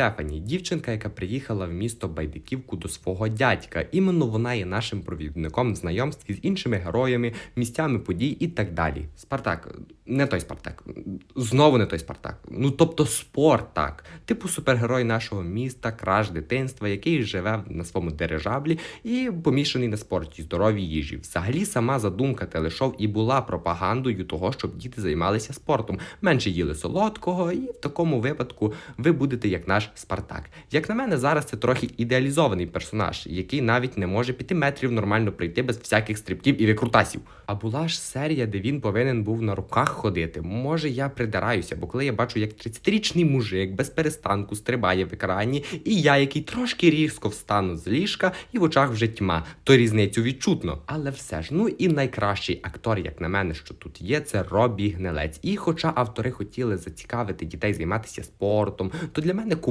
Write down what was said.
Стефані, дівчинка, яка приїхала в місто Байдиківку до свого дядька. Іменно вона є нашим провідником в знайомстві з іншими героями, місцями подій і так далі. Спартак, не той Спартак, знову не той Спартак. Ну тобто спорт так. Типу супергерой нашого міста, краш дитинства, який живе на своєму дирижаблі і помішаний на спорті, здоровій їжі. Взагалі, сама задумка телешоу і була пропагандою того, щоб діти займалися спортом, менше їли солодкого, і в такому випадку ви будете як наш Спартак. Як на мене, зараз це трохи ідеалізований персонаж, який навіть не може п'яти метрів нормально пройти без всяких стрибків і викрутасів. А була ж серія, де він повинен був на руках ходити. Може, я придираюся, бо коли я бачу, як 30-річний мужик без перестанку стрибає в екрані, і я, який трошки різко встану з ліжка, і в очах вже тьма, то різницю відчутно. Але все ж, ну і найкращий актор, як на мене, що тут є, це Робі Гнелець. І хоча автори хотіли зацікавити дітей займатися спортом, то для мене кому